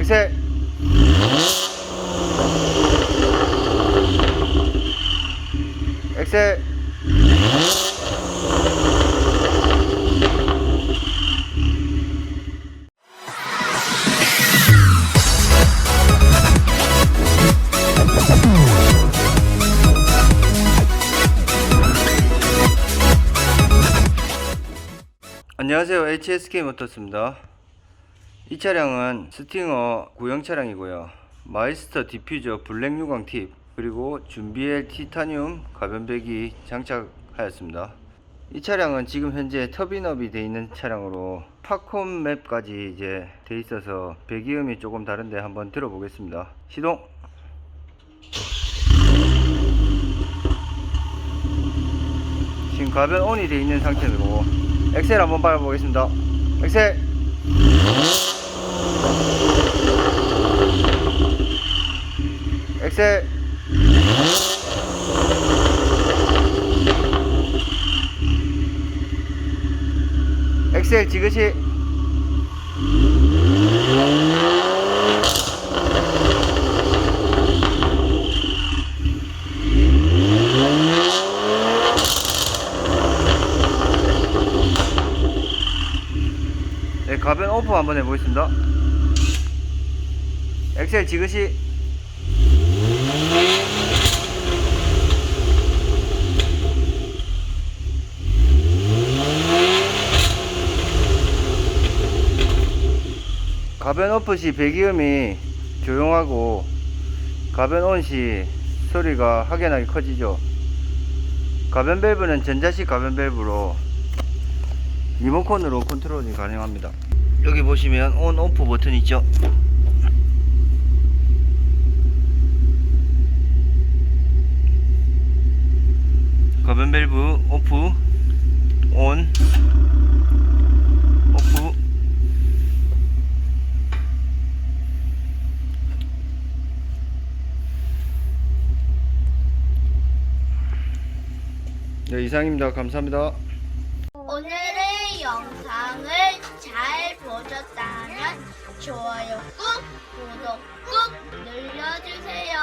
엑셀 엑셀. 안녕하세요. HSK 모터스입니다 이 차량은 스팅어 구형 차량이고요. 마이스터 디퓨저 블랙 유광 팁 그리고 준비엘 티타늄 가변배기 장착하였습니다. 이 차량은 지금 현재 터빈업이 되어 있는 차량으로 팝콘 맵까지 이제 돼 있어서 배기음이 조금 다른데 한번 들어보겠습니다. 시동! 지금 가변 온이 되어 있는 상태로 엑셀 한번 밟아보겠습니다. 엑셀 엑셀 엑셀 지그시. 네, 가변 오프 한번 해보겠습니다. 엑셀 지그시 가변 오프 시 배기음이 조용하고 가변 온시 소리가 확연하게 커지죠. 가변 밸브는 전자식 가변 밸브로 리모컨으로 컨트롤이 가능합니다. 여기 보시면 온 오프 버튼 있죠 밸브 오프 온 오프 네 이상입니다 감사합니다 오늘의 영상을 잘 보셨다면 좋아요 꾹, 구독 꾹 눌러주세요.